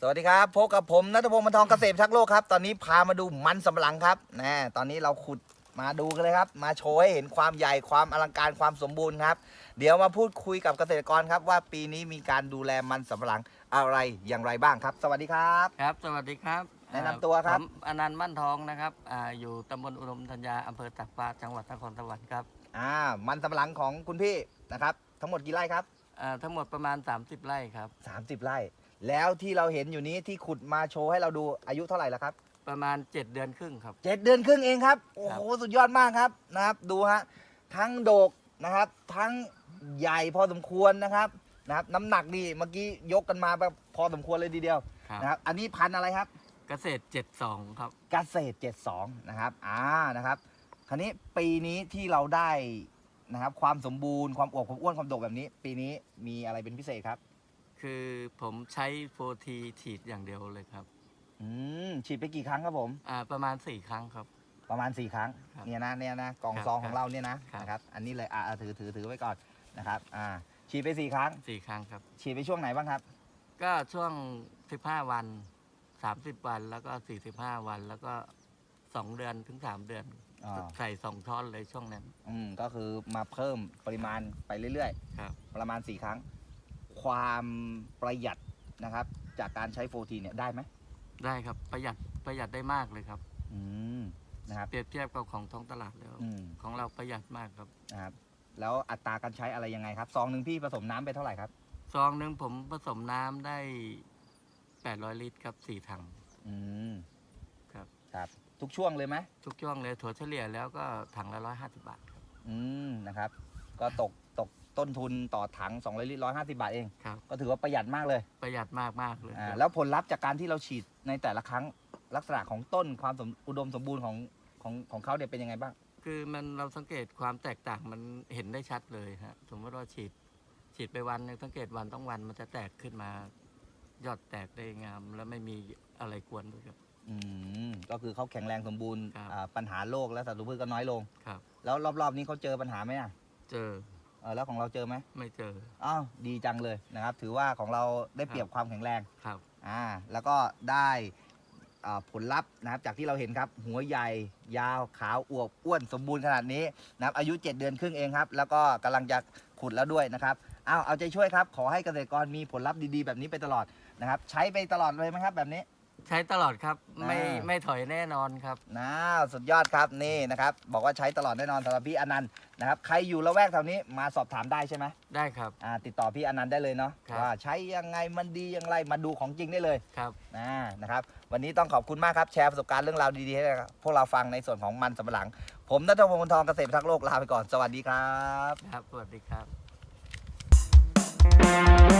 สวัสดีครับพบกับผมนัทพงศ์มันทองเกษตรทักษ์โลกครับ ตอนนี้พามาดูมันสำปะหลังครับนะตอนนี้เราขุดมาดูกันเลยครับ มาโชว์ให้เห็นความใหญ่ความอลังการความสมบูรณ์ครับ เดี๋ยวมาพูดคุยกับเกษตรกรครับ ว่าปีนี้มีการดูแลมันสำปะหลังอะไรอย่างไรบ้างครับ สวัสดีครับ ครับ สวัสดีครับแนะนำตัวครับ ผมอนันต์มั่นทองนะครับอาอยู่ตำบลอุดมธัญญาอำเภอตากฟ้าจังหวัดนครสวรรค์ครับอ่ามันสำปะหลังของคุณพี่นะครับ ทั้งหมดกี่ไร่ครับอ่าทั้งหมดประมาณ 30 ไร่ครับ 30 ไร่ แล้วที่เราเห็นอยู่นี้ที่ขุดมาโชว์ให้เราดูอายุเท่าไหร่แล้วครับ ประมาณ 7 เดือนครึ่งครับ เจ็ดเดือนครึ่งเองครับ โอ้โห สุดยอดมากครับนะครับ ดูฮะ ทั้งโดกนะครับ ทั้งใหญ่พอสมควรนะครับนะครับ น้ำหนักนี่เมื่อกี้ยกกันมาแบบพอสมควรเลยทีเดียวครับ นะครับ อันนี้พันธุ์อะไรครับ เกษตร 72 ครับ เกษตร 72 นะครับ อ่า นะครับ คราวนี้ปีนี้ที่เราได้นะครับ ความสมบูรณ์ ความอวบความอ้วน ความโดกแบบนี้ ปีนี้มีอะไรเป็นพิเศษครับ คือผมใช้โฟทีฉีดอย่างเดียวเลยครับอืมฉีดไปกี่ครั้งครับผม อ่าประมาณ 4 ครั้งครับ ประมาณ 4 ครั้งครับเนี่ยนะเนี่ยนะกล่องครับซองขครัอบงเราเนี่ยนะครับ นะครับอันนี้เลยอ่าถือถือถือไว้ก่อนนะครับอ่าฉีดไป 4 ครั้ง 4 ครั้งครับ ฉีดไปช่วงไหนบ้างครับ ก็ช่วง 15 วัน 30 วันแล้วก็ 45 วันแล้วก็ 2 เดือนถึง 3 เดือน อ่า ใส่2ช้อนเลยช่วงนั้น อืมก็คือมาเพิ่มปริมาณไปเรื่อยครับ ๆ ประมาณ 4 ครั้ง ความประหยัดนะครับ จากการใช้โฟทีเนี่ยได้ไหมได้ครับประหยัดประหยัดได้มากเลยครับอืมนะครับเปรียบเทียบกับของท้องตลาดแล้ว อืมของเราประหยัดมากครับนะครับ แล้วอัตราการใช้อะไรยังไงครับซองหนึ่งพี่ผสมน้ำไปเท่าไหร่ครับ ซองหนึ่งผมผสมน้ำได้ 800 ลิตรครับสี่ถัง อืมครับ ครับ ทุกช่วงเลยไหมทุกช่วงเลยถั่วเฉลี่ยแล้วก็ถังละ 150 บาทครับ อืมนะครับ ก็ตกตก ต้นทุนต่อถัง2 0 0ลิตร150บาทเอง ครับ ก็ถือว่าประหยัดมากเลยประหยัดมากมากๆเลยอ่าครับแล้วผลลัพธ์จากการที่เราฉีดในแต่ละครั้งลักษณะของต้นความสมอุดมสมบูรณ์ของของของเขาเนี่ยเป็นยังไงบ้าง คือมันเราสังเกตความแตกต่างมันเห็นได้ชัดเลยฮะสมมติว่าฉีด ฉีดไปวันหนึงสังเกตวันต้องวันมันจะแตกขึ้นมา ยอดแตกได้งาม แล้วไม่มีอะไรกวนด้วยครับ อืมก็คือเขาแข็งแรงสมบูรณ์ครับ อ่าปัญหาโรคและศัตรูพืชก็น้อยลง ครับ แล้วรอบๆนี้เขาเจอปัญหาไหมอะ เจอ เออแล้วของเราเจอไหมไม่เจออ้าวดีจังเลยนะครับ ถือว่าของเราได้เปรียบความแข็งแรงครับ อ่าแล้วก็ได้อ่าผลลัพธ์นะครับจากที่เราเห็นครับ หัวใหญ่ ยาวขาวอวบอ้วนสมบูรณ์ขนาดนี้นะครับอายุ 7 เดือนครึ่งเองครับ แล้วก็กำลังจะขุดแล้วด้วยนะครับเอาเอาใจช่วยครับ ขอให้เกษตรกรมีผลลัพธ์ดีๆ แบบนี้ไปตลอดนะครับ ใช้ไปตลอดเลยไหมครับแบบนี้ ใช้ตลอดครับ ไม่อ่า ไม่ถอยแน่นอนครับ นะสุดยอดครับนี่นะครับ บอกว่าใช้ตลอดแน่นอนสำหรับพี่อนันต์นะครับใครอยู่ละแวกแถวนี้มาสอบถามได้ใช่ไหมได้ครับ อ่าติดต่อพี่อนันต์ได้เลยเนาะครับ ว่าใช้ยังไงมันดีอย่างไรมาดูของจริงได้เลยครับ นะนะครับ วันนี้ต้องขอบคุณมากครับแชร์ประสบการณ์เรื่องราวดีๆให้พวกเราฟังในส่วนของมันสำปะหลัง ผมนัทพงศ์วงศ์ทองเกษตรทักษ์โลกลาไปก่อนสวัสดีครับ ครับ สวัสดีครับ